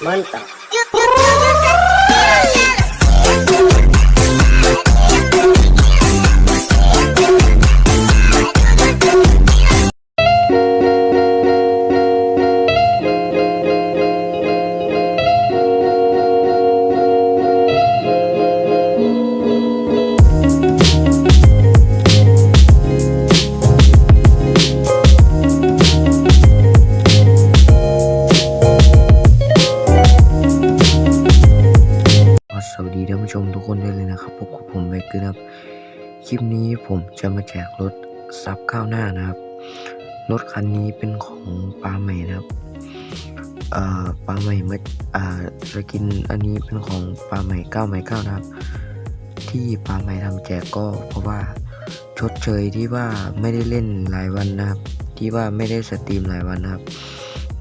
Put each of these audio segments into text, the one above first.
蛮大 ขึ้นะครับ คลิปนี้ผมจะมาแจกรถซับก้าวหน้านะครับ รถคันนี้เป็นของปลาใหม่นะครับอ่าใหม่เมื่ออ่าสกินอันนี้เป็นของปลาใหม่เก้าใหม่เก้านะครับ ที่ปลาใหม่ทำแจกก็เพราะว่าชดเชยที่ว่าไม่ได้เล่นหลายวันนะครับ ที่ว่าไม่ได้สตรีมหลายวันนะครับ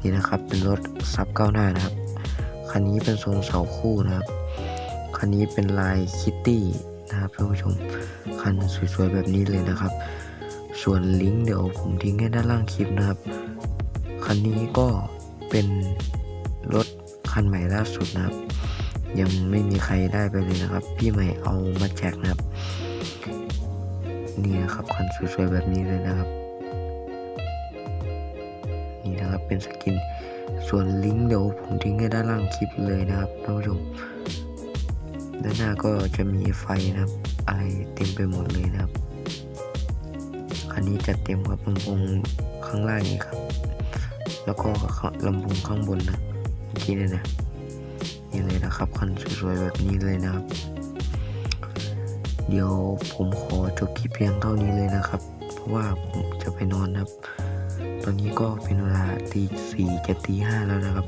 นี่นะครับเป็นรถซับก้าวหน้านะครับคันนี้เป็นทรงเสาคู่นะครับ คันนี้เป็นลายคิตตี้นะครับท่านผู้ชม คันสวยๆแบบนี้เลยนะครับ ส่วนลิงก์เดี๋ยวผมทิ้งให้ด้านล่างคลิปนะครับ คันนี้ก็เป็นรถคันใหม่ล่าสุดนะครับ ยังไม่มีใครได้ไปเลยนะครับ พี่ใหม่เอามาแจกนะครับ นี่นะครับคันสวยๆแบบนี้เลยนะครับ นี่นะครับเป็นสกิน ส่วนลิงก์เดี๋ยวผมทิ้งให้ด้านล่างคลิปเลยนะครับท่านผู้ชม ด้านหน้าก็จะมีไฟนะครับ อะไรเต็มไปหมดเลยนะครับคันนี้จัดเต็มกับลำโพงข้างล่างนี้ครับ แล้วก็ลำโพงข้างบนนะเมื่อกี้เนี่ยนะนี่เลยนะครับคันสวยๆแบบนี้เลยนะครับ เดี๋ยวผมขอจบคลิปเพียงเท่านี้เลยนะครับ เพราะว่าผมจะไปนอนนะครับ ตอนนี้ก็เป็นเวลาตีสี่จะตีห้าแล้วนะครับ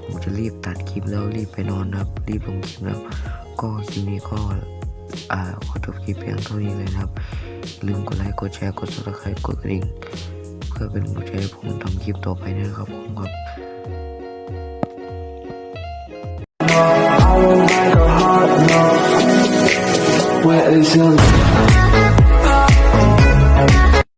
ผมจะรีบตัดคลิปแล้วรีบไปนอนนะครับ รีบลงคลิปแล้ว ก็คลิปนี้ก็อ่าขอจบคลิปเพียงเท่านี้เลยนะครับ ลืมกดไลค์กดแชร์กดซับสไครต์กดกระดิ่งเพื่อเป็นกำลังใจให้ผมทำคลิปต่อไปนะครับผมครับ Where is your